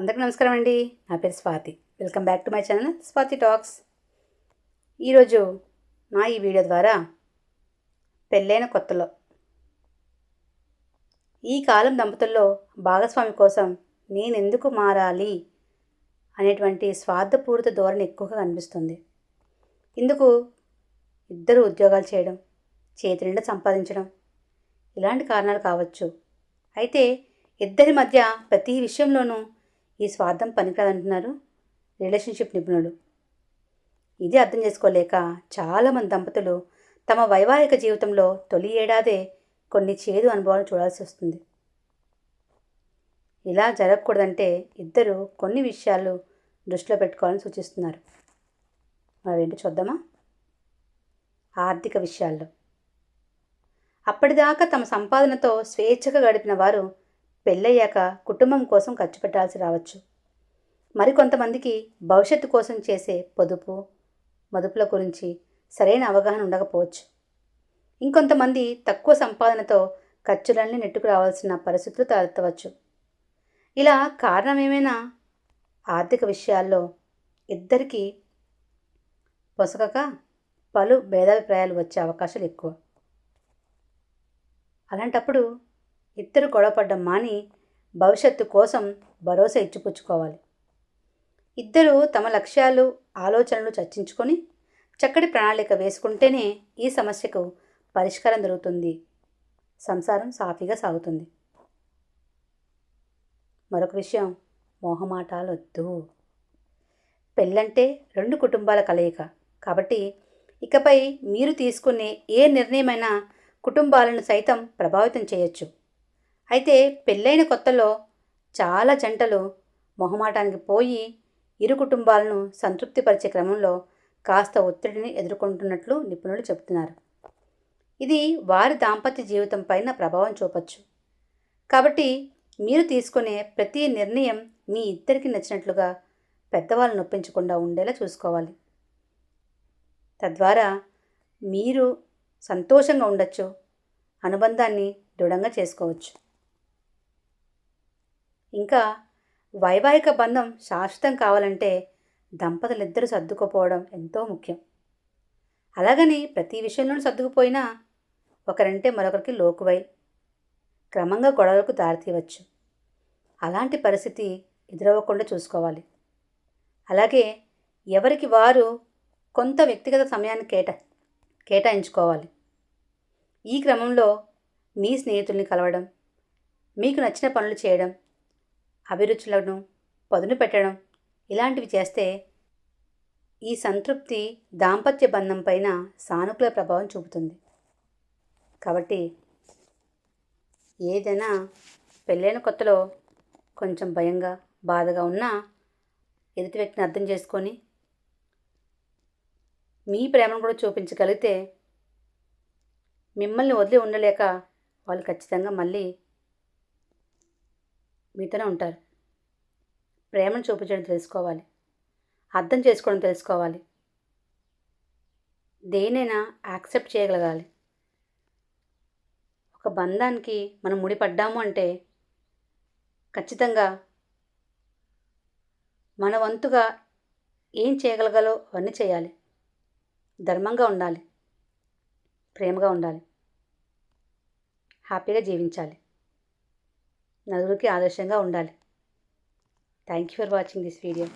అందరికీ నమస్కారం అండి. నా పేరు Swathi. Welcome back to my channel Swathi talks. ఈరోజు నా ఈ వీడియో ద్వారా పెళ్ళైన కొత్తలో ఈ కాలం దంపతుల్లో భాగస్వామి కోసం నేను ఎందుకు మారాలి అనేటువంటి స్వార్థపూరిత ధోరణి ఎక్కువగా కనిపిస్తుంది. ఇందుకు ఇద్దరు ఉద్యోగాలు చేయడం చేతి నిండా సంపాదించడం ఇలాంటి కారణాలు కావచ్చు. అయితే ఇద్దరి మధ్య ప్రతి విషయంలోనూ ఈ స్వార్థం పనికిరాదంటున్నారు. రిలేషన్షిప్ నిపుణులు. ఇది అర్థం చేసుకోలేక చాలామంది దంపతులు తమ వైవాహిక జీవితంలో తొలి ఏడాదే కొన్ని చేదు అనుభవాలు చూడాల్సి వస్తుంది. ఇలా జరగకూడదంటే ఇద్దరు కొన్ని విషయాలు దృష్టిలో పెట్టుకోవాలని సూచిస్తున్నారు. మరేంటి చూద్దామా? ఆర్థిక విషయాల్లో. అప్పటిదాకా తమ సంపాదనతో స్వేచ్ఛగా గడిపిన వారు పెళ్ళయ్యాక కుటుంబం కోసం ఖర్చు పెట్టాల్సి రావచ్చు. మరికొంతమందికి భవిష్యత్తు కోసం చేసే పొదుపు మదుపుల గురించి సరైన అవగాహన ఉండకపోవచ్చు. ఇంకొంతమంది తక్కువ సంపాదనతో ఖర్చులన్నీ నెట్టుకు రావాల్సిన పరిస్థితులు తలెత్తవచ్చు. ఇలా కారణం ఏమైనా ఆర్థిక విషయాల్లో ఇద్దరికీ పొసగక పలు భేదాభిప్రాయాలు వచ్చే అవకాశాలు ఎక్కువ. అలాంటప్పుడు ఇద్దరు గొడవపడ్డం మాని భవిష్యత్తు కోసం భరోసా ఇచ్చిపుచ్చుకోవాలి. ఇద్దరు తమ లక్ష్యాలు ఆలోచనలు చర్చించుకొని చక్కటి ప్రణాళిక వేసుకుంటేనే ఈ సమస్యకు పరిష్కారం దొరుకుతుంది. సంసారం సాఫీగా సాగుతుంది. మరొక విషయం మోహమాటాలు వద్దు పెళ్ళంటే రెండు కుటుంబాల కలయిక. కాబట్టి ఇకపై మీరు తీసుకునే ఏ నిర్ణయమైనా కుటుంబాలను సైతం ప్రభావితం చేయొచ్చు. అయితే పెళ్ళైన కొత్తలో చాలా జంటలు మొహమాటానికి పోయి ఇరు కుటుంబాలను సంతృప్తిపరిచే క్రమంలో కాస్త ఒత్తిడిని ఎదుర్కొంటున్నట్లు నిపుణులు చెబుతున్నారు. ఇది వారి దాంపత్య జీవితం పైన ప్రభావం చూపచ్చు. కాబట్టి మీరు తీసుకునే ప్రతి నిర్ణయం మీ ఇద్దరికి నచ్చినట్లుగా పెద్దవాళ్ళు నొప్పించకుండా ఉండేలా చూసుకోవాలి. తద్వారా మీరు సంతోషంగా ఉండొచ్చు అనుబంధాన్ని దృఢంగా చేసుకోవచ్చు. ఇంకా వైవాహిక బంధం శాశ్వతం కావాలంటే దంపతులిద్దరూ సర్దుకుపోవడం ఎంతో ముఖ్యం. అలాగని ప్రతి విషయంలోనూ సర్దుకుపోయినా ఒకరంటే మరొకరికి లోకువై క్రమంగా గొడవలకు దారితీయవచ్చు. అలాంటి పరిస్థితి ఎదురవ్వకుండా చూసుకోవాలి. అలాగే ఎవరికి వారు కొంత వ్యక్తిగత సమయాన్ని కేటా కేటాయించుకోవాలి. ఈ క్రమంలో మీ స్నేహితుల్ని కలవడం మీకు నచ్చిన పనులు చేయడం అభిరుచులను పదును పెట్టడం ఇలాంటివి చేస్తే ఈ సంతృప్తి దాంపత్య బంధం పైన సానుకూల ప్రభావం చూపుతుంది. కాబట్టి ఏదైనా పెళ్ళైన కొత్తలో కొంచెం భయంగా బాధగా ఉన్నా ఎదుటి వ్యక్తిని అర్థం చేసుకొని మీ ప్రేమను కూడా చూపించగలిగితే మిమ్మల్ని వదిలి ఉండలేక వాళ్ళు ఖచ్చితంగా మళ్ళీ మీతోనే ఉంటారు. ప్రేమను చూపించడం తెలుసుకోవాలి. అర్థం చేసుకోవడం తెలుసుకోవాలి. దేనైనా యాక్సెప్ట్ చేయగలగాలి. ఒక బంధానికి మనం ముడిపడ్డాము అంటే ఖచ్చితంగా మన వంతుగా ఏం చేయగలగాలో అవన్నీ చేయాలి. ధర్మంగా ఉండాలి. ప్రేమగా ఉండాలి. హ్యాపీగా జీవించాలి. నలుగురికి ఆదర్శంగా ఉండాలి thank you for watching this video